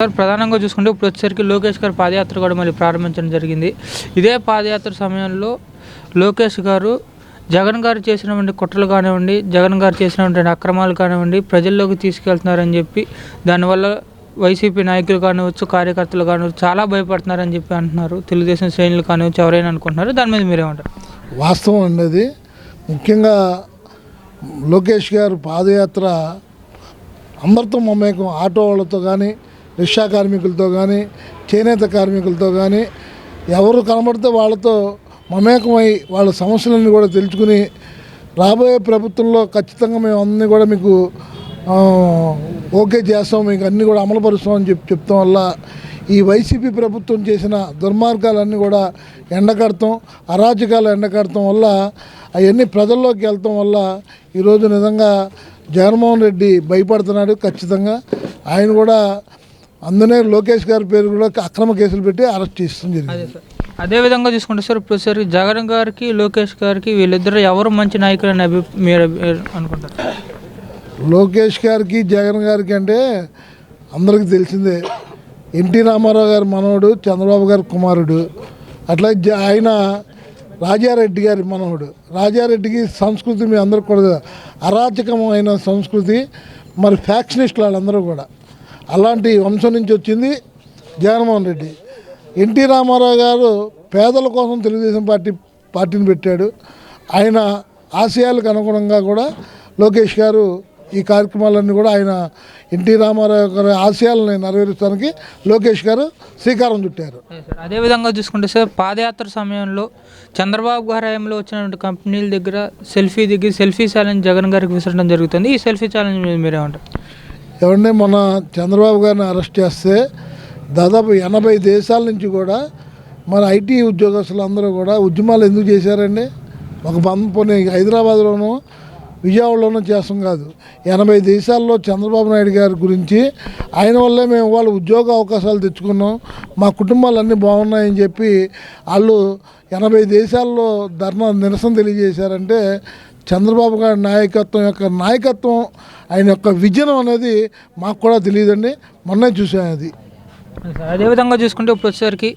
Sir ప్రధానంగా చూసుకుంటే ఇప్పుడు వచ్చేసరికి లోకేష్ గారు పాదయాత్ర కూడా మళ్ళీ ప్రారంభించడం జరిగింది. ఇదే పాదయాత్ర సమయంలో లోకేష్ గారు జగన్ గారు చేసినటువంటి కుట్రలు కానివ్వండి జగన్ గారు చేసినటువంటి అక్రమాలు కానివ్వండి ప్రజల్లోకి తీసుకెళ్తున్నారని చెప్పి దానివల్ల వైసీపీ నాయకులు కానివచ్చు కార్యకర్తలు కానివచ్చు చాలా భయపడుతున్నారని చెప్పి అంటున్నారు. తెలుగుదేశం శ్రేణులు కానివచ్చు ఎవరైనా అనుకుంటున్నారు. దాని మీద మీరేమంటారు వాస్తవం అనేది ముఖ్యంగా లోకేష్ గారు పాదయాత్ర అందరితో మమేకం ఆటో వాళ్ళతో కానీ రిక్షా కార్మికులతో కానీ చేనేత కార్మికులతో కానీ ఎవరు కనబడితే వాళ్ళతో మమేకమై వాళ్ళ సమస్యలన్నీ కూడా తెలుసుకుని రాబోయే ప్రభుత్వంలో ఖచ్చితంగా మేము అన్నీ కూడా మీకు ఓకే చేస్తాం మీకు అన్నీ కూడా అమలుపరుస్తామని చెప్పి చెప్తాం వల్ల ఈ వైసీపీ ప్రభుత్వం చేసిన దుర్మార్గాలన్నీ కూడా ఎండకడతాం అరాచకాలు ఎండకడతాం వల్ల అవన్నీ ప్రజల్లోకి వెళ్తాం వల్ల ఈరోజు నిజంగా జగన్మోహన్ రెడ్డి భయపడుతున్నాడు ఖచ్చితంగా. ఆయన కూడా అందునే లోకేష్ గారి పేరు కూడా అక్రమ కేసులు పెట్టి అరెస్ట్ చేస్తాం జరిగింది. అదే విధంగా చూసుకుంటే సార్ ఇప్పుడు సరే జగన్ గారికి లోకేష్ గారికి వీళ్ళిద్దరు ఎవరు మంచి నాయకులు అని అభి మీరు అనుకుంటారు? లోకేష్ గారికి జగన్ గారికి అంటే అందరికీ తెలిసిందే. ఎన్టీ రామారావు గారి మనవడు చంద్రబాబు గారి కుమారుడు అట్లా ఆయన రాజారెడ్డి గారి మనవడు. రాజారెడ్డికి సంస్కృతి మీ అందరికి కూడా. అరాచకమైన సంస్కృతి మరి ఫ్యాక్షనిస్టులు వాళ్ళందరూ కూడా. అలాంటి వంశం నుంచి వచ్చింది జగన్మోహన్ రెడ్డి. ఎన్టీ రామారావు గారు పేదల కోసం తెలుగుదేశం పార్టీ పార్టీని పెట్టాడు. ఆయన ఆశయాలకు అనుగుణంగా కూడా లోకేష్ గారు ఈ కార్యక్రమాలన్నీ కూడా ఆయన ఎన్టీ రామారావు గారి ఆశయాలను నెరవేర్చడానికి లోకేష్ గారు శ్రీకారం చుట్టారు. అదే విధంగా చూసుకుంటే సార్ పాదయాత్ర సమయంలో చంద్రబాబు గారి హయాంలో వచ్చినటువంటి కంపెనీల దగ్గర సెల్ఫీ దిగి సెల్ఫీ ఛాలెంజ్ జగన్ గారికి విసరడం జరుగుతుంది. ఈ సెల్ఫీ ఛాలెంజ్ మీద మీరేమంటారు? ఎవరిని మన చంద్రబాబు గారిని అరెస్ట్ చేస్తే దాదాపు ఎనభై దేశాల నుంచి కూడా మన ఐటీ ఉద్యోగస్తులు అందరూ కూడా ఉద్యమాలు ఎందుకు చేశారండి? ఒక పంపని హైదరాబాద్లోనూ విజయవాడలోనూ చేస్తాం కాదు. ఎనభై దేశాల్లో చంద్రబాబు నాయుడు గారి గురించి ఆయన వల్లే మేము వాళ్ళు ఉద్యోగ అవకాశాలు తెచ్చుకున్నాం. మా కుటుంబాలు అన్నీ బాగున్నాయని చెప్పి వాళ్ళు ఎనభై దేశాల్లో ధర్నా నిరసన తెలియజేశారంటే చంద్రబాబు గారి నాయకత్వం యొక్క నాయకత్వం ఆయన యొక్క విజనం అనేది మాకు కూడా తెలియదండి. మొన్నే చూసాను అది. అదే సార్ అదే విధంగా చూసుకుంటే ఇప్పుడు వచ్చేసరికి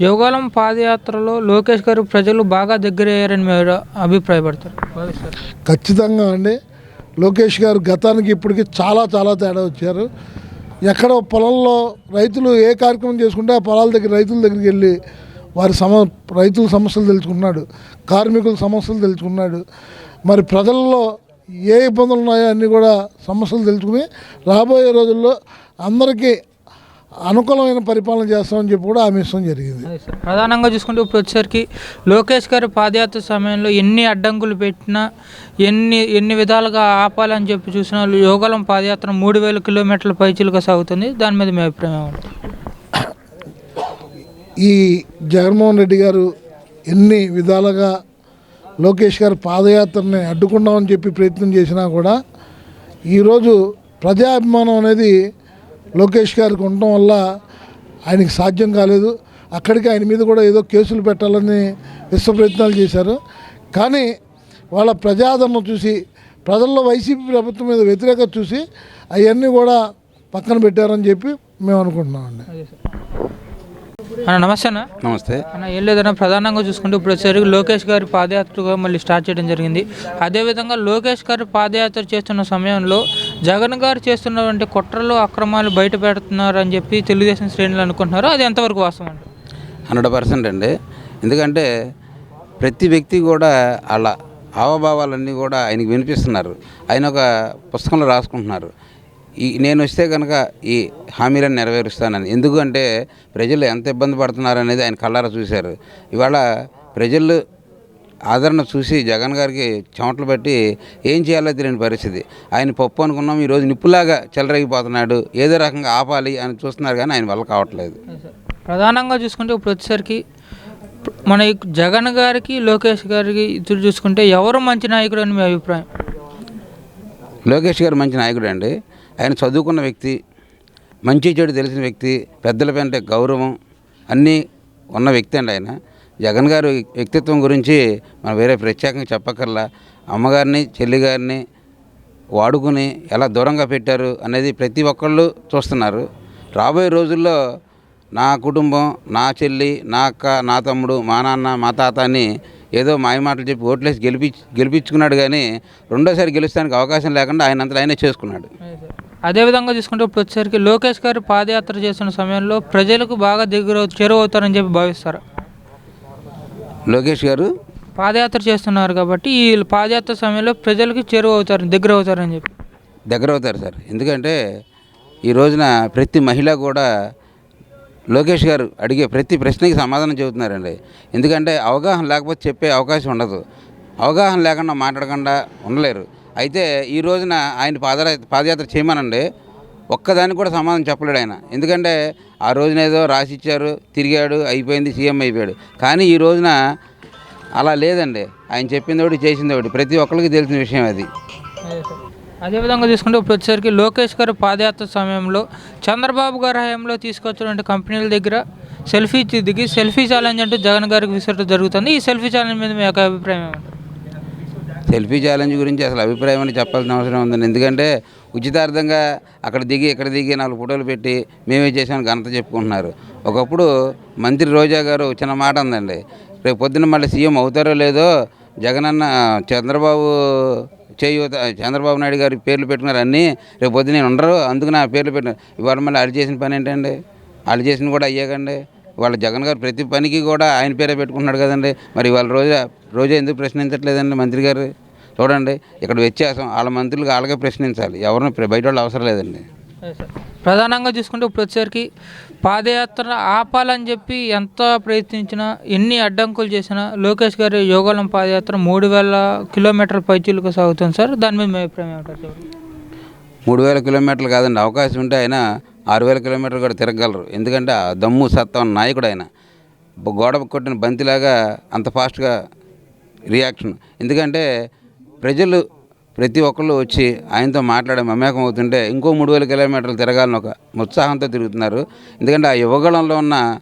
యోగాలం పాదయాత్రలో లోకేష్ గారు ప్రజలు బాగా దగ్గర అయ్యారని మీరు అభిప్రాయపడతారు. ఖచ్చితంగా అండి. లోకేష్ గారు గతానికి ఇప్పటికి చాలా చాలా తేడా వచ్చారు. ఎక్కడ పొలంలో రైతులు ఏ కార్యక్రమం చేసుకుంటే ఆ పొలాల దగ్గర రైతుల దగ్గరికి వెళ్ళి వారి సమ రైతుల సమస్యలు తెలుసుకున్నాడు. కార్మికుల సమస్యలు తెలుసుకున్నాడు. మరి ప్రజల్లో ఏ ఇబ్బందులు ఉన్నాయో అన్నీ కూడా సమస్యలు తెలుసుకుని రాబోయే రోజుల్లో అందరికీ అనుకూలమైన పరిపాలన చేస్తామని చెప్పి కూడా హామీ ఇష్టం జరిగింది. ప్రధానంగా చూసుకుంటే ఇప్పుడు వచ్చేసరికి లోకేష్ గారి పాదయాత్ర సమయంలో ఎన్ని అడ్డంకులు పెట్టినా ఎన్ని ఎన్ని విధాలుగా ఆపాలని చెప్పి చూసిన యోగాలం పాదయాత్ర మూడు వేల కిలోమీటర్ల పైచీలుగా సాగుతుంది. దాని మీద మీ అభిప్రాయం ఈ జగన్మోహన్ రెడ్డి గారు ఎన్ని విధాలుగా లోకేష్ గారు పాదయాత్రని అడ్డుకుందామని చెప్పి ప్రయత్నం చేసినా కూడా ఈరోజు ప్రజాభిమానం అనేది లోకేష్ గారికి ఉండటం వల్ల ఆయనకి సాధ్యం కాలేదు. అక్కడికి ఆయన మీద కూడా ఏదో కేసులు పెట్టాలని విశ్వ ప్రయత్నాలు చేశారు. కానీ వాళ్ళ ప్రజాదరణ చూసి ప్రజల్లో వైసీపీ ప్రభుత్వం మీద వ్యతిరేకత చూసి అవన్నీ కూడా పక్కన పెట్టారని చెప్పి మేము అనుకుంటున్నామండి. అన్న నమస్తే అన్న. నమస్తే. అన్న ఏం లేదన్న ప్రధానంగా చూసుకుంటే ఇప్పుడు వచ్చేసరికి లోకేష్ గారి పాదయాత్రగా మళ్ళీ స్టార్ట్ చేయడం జరిగింది. అదేవిధంగా లోకేష్ గారి పాదయాత్ర చేస్తున్న సమయంలో జగన్ గారు చేస్తున్నటువంటి కుట్రలు అక్రమాలు బయట పెడుతున్నారు అని చెప్పి తెలుగుదేశం శ్రేణులు అనుకుంటున్నారు. అది ఎంతవరకు వాస్తవం అండి? హండ్రెడ్ పర్సెంట్ అండి. ఎందుకంటే ప్రతి వ్యక్తి కూడా అలా హావభావాలన్నీ కూడా ఆయనకి వినిపిస్తున్నారు. ఆయన ఒక పుస్తకంలో రాసుకుంటున్నారు. ఈ నేను వస్తే కనుక ఈ హామీలను నెరవేరుస్తానని. ఎందుకంటే ప్రజలు ఎంత ఇబ్బంది పడుతున్నారు అనేది ఆయన కళ్ళారా చూశారు. ఇవాళ ప్రజలు ఆదరణ చూసి జగన్ గారికి చెమటలు పెట్టి ఏం చేయాలో తెలియని పరిస్థితి. ఆయన పప్పు అనుకున్నాం ఈరోజు నిప్పులాగా చెలరేగిపోతున్నాడు ఏదో రకంగా ఆపాలి అని చూస్తున్నారు కానీ ఆయన వల్ల కావట్లేదు. ప్రధానంగా చూసుకుంటే ఇప్పుడు వచ్చేసరికి మన జగన్ గారికి లోకేష్ గారికి ఇద్దరు చూసుకుంటే ఎవరు మంచి నాయకుడు అని మీ అభిప్రాయం? లోకేష్ గారు మంచి నాయకుడు అండి. ఆయన చదువుకున్న వ్యక్తి మంచి చెడు తెలిసిన వ్యక్తి పెద్దల గౌరవం అన్నీ ఉన్న వ్యక్తి అండి ఆయన. జగన్ గారు వ్యక్తిత్వం గురించి మనం వేరే ప్రత్యేకంగా చెప్పక్కర్లా. అమ్మగారిని చెల్లిగారిని వాడుకుని ఎలా దూరంగా పెట్టారు అనేది ప్రతి ఒక్కళ్ళు చూస్తున్నారు. రాబోయే రోజుల్లో నా కుటుంబం నా చెల్లి నా అక్క నా తమ్ముడు మా నాన్న మా తాత అని ఏదో మాయమాటలు చెప్పి ఓట్లేసి గెలిపి గెలిపించుకున్నాడు కానీ రెండోసారి గెలుస్తానికి అవకాశం లేకుండా ఆయన అంతలో ఆయనే చేసుకున్నాడు. అదేవిధంగా చూసుకుంటే ఇప్పుడు వచ్చేసరికి లోకేష్ గారు పాదయాత్ర చేస్తున్న సమయంలో ప్రజలకు బాగా దగ్గర చేరువవుతారని చెప్పి భావిస్తారు? లోకేష్ గారు? పాదయాత్ర చేస్తున్నారు కాబట్టి ఈ పాదయాత్ర సమయంలో ప్రజలకు చేరువ అవుతారు దగ్గర అవుతారని చెప్పి. దగ్గర అవుతారు సార్. ఎందుకంటే ఈ రోజున ప్రతి మహిళ కూడా లోకేష్ గారు అడిగే ప్రతి ప్రశ్నకి సమాధానం చెబుతున్నారండి. ఎందుకంటే అవగాహన లేకపోతే చెప్పే అవకాశం ఉండదు. అవగాహన లేకుండా మాట్లాడకుండా ఉండలేరు. అయితే ఈ రోజున ఆయన పాద పాదయాత్ర చేయమనండి. ఒక్కదానికి కూడా సమాధానం చెప్పలేడు ఆయన. ఎందుకంటే ఆ రోజున ఏదో రాసి ఇచ్చారు తిరిగాడు అయిపోయింది సీఎం అయిపోయాడు. కానీ ఈ రోజున అలా లేదండి. ఆయన చెప్పింది ఒకటి చేసింది ఒకటి. ప్రతి ఒక్కరికి తెలిసిన విషయం అది. అదేవిధంగా తీసుకుంటే ఇప్పుడు వచ్చేసరికి లోకేష్ గారు పాదయాత్ర సమయంలో చంద్రబాబు గారి హయాంలో తీసుకొచ్చినటువంటి కంపెనీల దగ్గర సెల్ఫీ దిగి సెల్ఫీ ఛాలెంజ్ అంటూ జగన్ గారికి విసరడం జరుగుతుంది. ఈ సెల్ఫీ ఛాలెంజ్ మీద మీ యొక్క అభిప్రాయం ఏమంటారు సెల్ఫీ ఛాలెంజ్ గురించి అసలు అభిప్రాయం అని చెప్పాల్సిన అవసరం ఉందండి. ఎందుకంటే ఉచితార్థంగా అక్కడ దిగి ఇక్కడ దిగి నాలుగు ఫోటోలు పెట్టి మేమే చేసామని ఘనత చెప్పుకుంటున్నారు. ఒకప్పుడు మంత్రి రోజా గారు చిన్న మాట ఉందండి. రేపు పొద్దున్న మళ్ళీ సీఎం అవుతారో లేదో జగనన్న చంద్రబాబు చేయూత చంద్రబాబు నాయుడు గారి పేర్లు పెట్టుకున్నారు అన్నీ రేపు పొద్దున నేను ఉండరు అందుకు నా పేర్లు పెట్టిన. ఇవాళ మళ్ళీ వాళ్ళు చేసిన పని ఏంటండి? వాళ్ళు చేసిన కూడా అయ్యాకండి. వాళ్ళ జగన్ గారు ప్రతి పనికి కూడా ఆయన పేరే పెట్టుకున్నాడు కదండి. మరి వాళ్ళ రోజా రోజే ఎందుకు ప్రశ్నించట్లేదండి మంత్రి గారు? చూడండి ఇక్కడ వ్యత్యాసం వాళ్ళ మంత్రులకు వాళ్ళకే ప్రశ్నించాలి. ఎవరిని బయట వాళ్ళు అవసరం లేదండి. ప్రధానంగా చూసుకుంటే ఇప్పుడు వచ్చేసరికి పాదయాత్ర ఆపాలని చెప్పి ఎంత ప్రయత్నించినా ఎన్ని అడ్డంకులు చేసినా లోకేష్ గారి యోగాలం పాదయాత్ర మూడు వేల కిలోమీటర్ల పైచీలకు సాగుతుంది సార్. దాని మీద మీ అభిప్రాయం ఏమంటారు మూడు వేల కిలోమీటర్లు కాదండి అవకాశం ఉంటే ఆయన ఆరు వేల కిలోమీటర్లు కూడా తిరగలరు. ఎందుకంటే ఆ దమ్ము సత్తా ఉన్న నాయకుడు ఆయన. గోడ కొట్టిన బంతిలాగా అంత ఫాస్ట్గా రియాక్షన్ ఎందుకంటే ప్రజలు ప్రతి ఒక్కళ్ళు వచ్చి ఆయనతో మాట్లాడే మమేకం అవుతుంటే ఇంకో మూడు వేల కిలోమీటర్లు తిరగాలని ఒక ఉత్సాహంతో తిరుగుతున్నారు. ఎందుకంటే ఆ యువగళంలో ఉన్న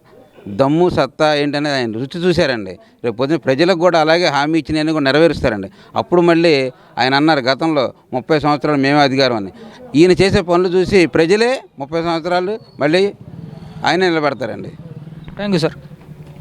దమ్ము సత్తా ఏంటనేది ఆయన రుచి చూశారండి. రేపు పొద్దున ప్రజలకు కూడా అలాగే హామీ ఇచ్చినవి కూడా నెరవేరుస్తారండి. అప్పుడు మళ్ళీ ఆయన అన్నారు గతంలో ముప్పై సంవత్సరాలు మేమే అధికారం అని. ఈయన చేసే పనులు చూసి ప్రజలే ముప్పై సంవత్సరాలు మళ్ళీ ఆయన నిలబెడతారండి. Thank you sir.